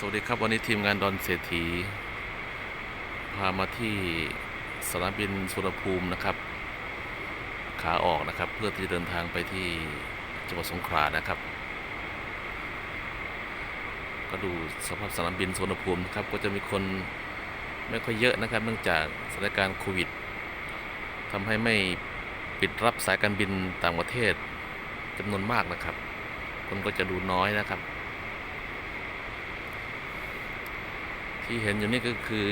สวัสดีครับวันนี้ทีมงานดอนเศรษฐี พามาที่สนามบินสุวรรณภูมินะครับ ขาออกนะครับ เพื่อที่จะเดินทางไปที่จังหวัดสงขลานะครับ ก็ดูสภาพสนามบินสุวรรณภูมินะครับ ก็จะมีคนไม่ค่อยเยอะนะครับ เนื่องจากสถานการณ์โควิดทำให้ไม่ปิดรับสายการบินต่างประเทศจำนวนมากนะครับ คนก็จะดูน้อยนะครับ ที่เห็นอยู่นี่ก็คือ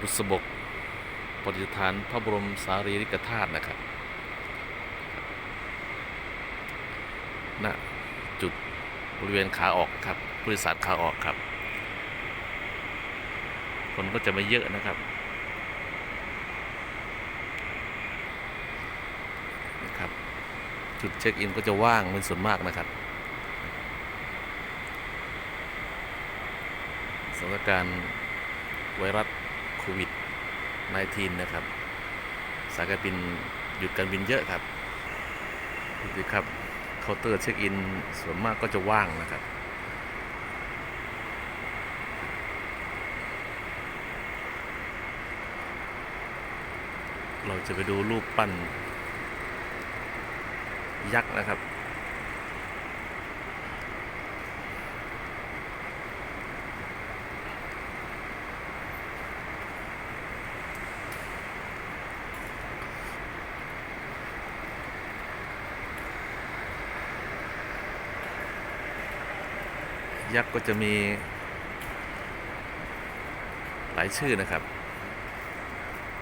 บุษบกปฏิสถานพระบรมสารีริกธาตุนะครับณจุดบริเวณขาออกครับบริษัทขาออกครับ คนก็จะไม่เยอะนะครับนะครับ จุดเช็คอินก็จะว่างเป็นส่วนมากนะครับ สถานการณ์ไวรัสโควิด -19 นะครับ สายการบินหยุดการบินเยอะครับดูสิครับเคาน์เตอร์เช็คอินส่วนมากก็จะว่างนะครับ เราจะไปดูรูปปั้นยักษ์นะครับ ยักษ์ก็จะมีหลายชื่อนะครับ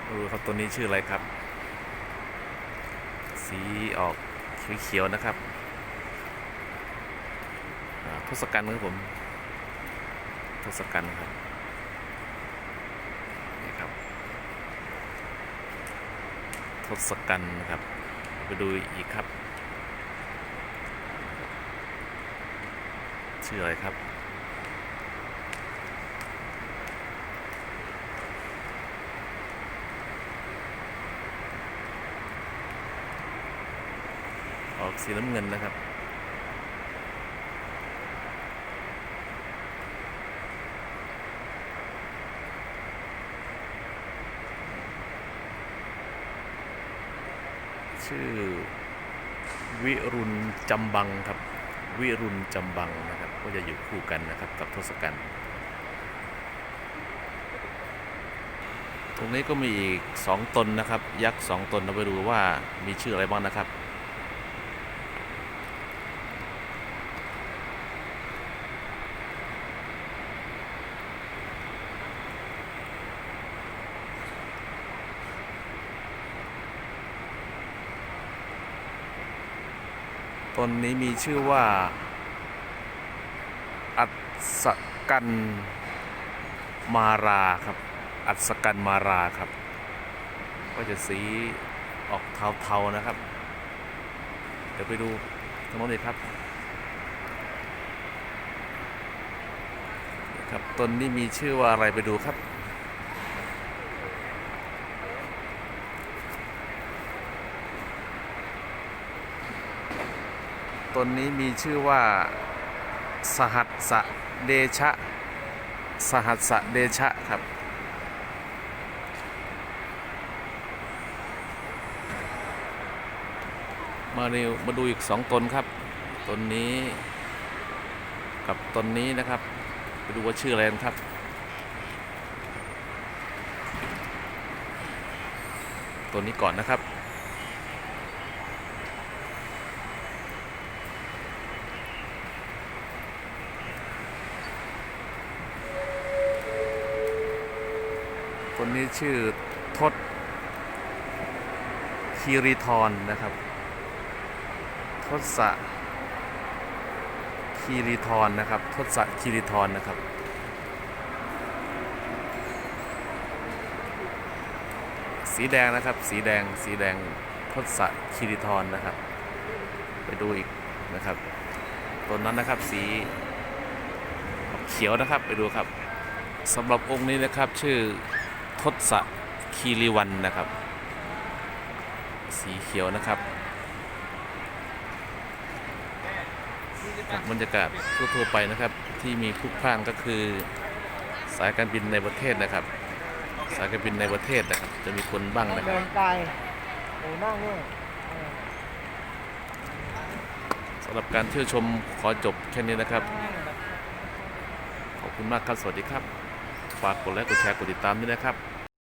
ไม่รู้ครับตัวนี้ชื่ออะไรครับ สีออกเขียวๆนะครับทศกัณฐ์ครับผมทศกัณฐ์ครับนี่ครับทศกัณฐ์นะครับ ไปดูอีกครับ ชื่ออะไรครับ ออกสีน้ำเงินนะครับชื่อวิรุณจำบังครับ วิรุณจำบังนะครับ ก็จะอยู่คู่กันนะครับกับทศกัณฐ์ตรงนี้ก็มีอีกสองตนนะครับ ยักษ์สองตนเราไปดูว่ามีชื่ออะไรบ้างนะครับ ตนนี้มีชื่อว่า อัศกันมาราครับ อัศกันมาราครับ ก็จะสีออกเทาๆนะครับ เดี๋ยวไปดูตรงโน้นเลยครับครับต้นนี้มีชื่อว่าอะไรไปดูครับ ต้นนี้มีชื่อว่า สหัสสะเดชะ สหัสสะเดชะครับ มาเร็วมาดูอีกสองตนครับตนนี้กับตนนี้นะครับ ไปดูว่าชื่ออะไรนครับ ตัวนี้ก่อนนะครับ คนนี้ชื่อทศคีรีทรนนะครับ ทศคีรีทรนนะครับ ทศคีรีทรนนะครับสีแดงนะครับ สีแดง สีแดงทศคีรีทรนะครับ ไปดูอีกนะครับ ตัวนั้นนะครับ สีเขียวนะครับ ไปดูครับสำหรับองค์นี้นะครับ ชื่อ ทศคีรีวันนะครับ สีเขียวนะครับไปครับบรรยากาศทั่วๆไปนะครับ ที่มีพลุกพล่านก็คือสายการบินในประเทศนะครับ สายการบินในประเทศนะครับ จะมีคนบ้างนะคเดิรับนไกลโอ้นั่งด้วยเออสำหรับการเที่ยวชมขอจบแค่นี้นะครับ ขอบคุณมากครับ สวัสดีครับ ฝากกดไลค์กดแชร์กดติดตามด้วยนะครับ